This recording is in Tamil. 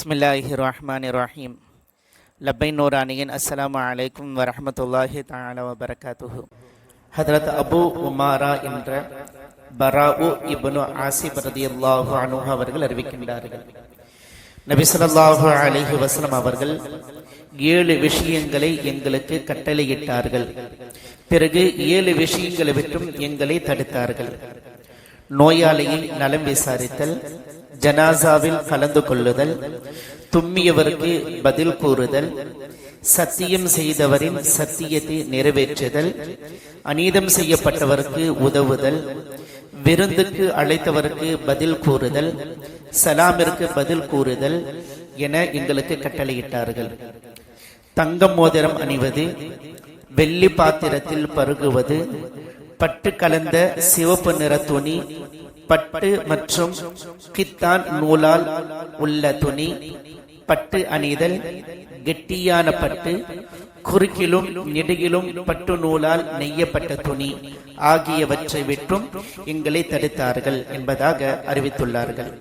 பிஸ்மில்லாஹி ரஹ்மான் ரஹீம் லப்பை நூரானியின் அஸ்ஸலாமு அலைக்கும் வரமத்துல்லாஹி தாலா வபரகாத்துஹு ஹதரத் அபு உமாரா என்ற பராஉ இப்னு ஆசிப் ரதியல்லாஹு அன்ஹு அவர்கள் அறிவிக்கின்றார்கள். நபிசல்லாஹு அலிஹி அலைஹி அவர்கள் ஏழு விஷயங்களை எங்களுக்கு கட்டளையிட்டார்கள். பிறகு ஏழு விஷயங்களை விட்டும் எங்களை தடுத்தார்கள். நோயாளியின் நலம் விசாரித்தல் ஜனாசாவில் கலந்து கொள்ளுதல் தும்மியவருக்கு பதில் கூறுதல் சத்தியம் செய்தவரின் சத்தியத்தை நிறைவேற்றுதல் அநீதம் செய்யப்பட்டவருக்கு உதவுதல் விருந்துக்கு அழைத்தவருக்கு பதில் கூறுதல் சலாமிற்கு பதில் கூறுதல் என எங்களுக்கு கட்டளையிட்டார்கள். தங்கம் மோதிரம் அணிவது வெள்ளி பாத்திரத்தில் பருகுவது பட்டு கலந்த சிவப்பு நிற துணி பட்டு மற்றும் கித்தான் நூலால் உள்ள துணி பட்டு அணிதல் கெட்டியான பட்டு குறுக்கிலும் நெடுகிலும் பட்டு நூலால் நெய்யப்பட்ட துணி ஆகியவற்றை விட்டும் எங்களை தடுத்தார்கள் என்பதாக அறிவித்துள்ளார்கள்.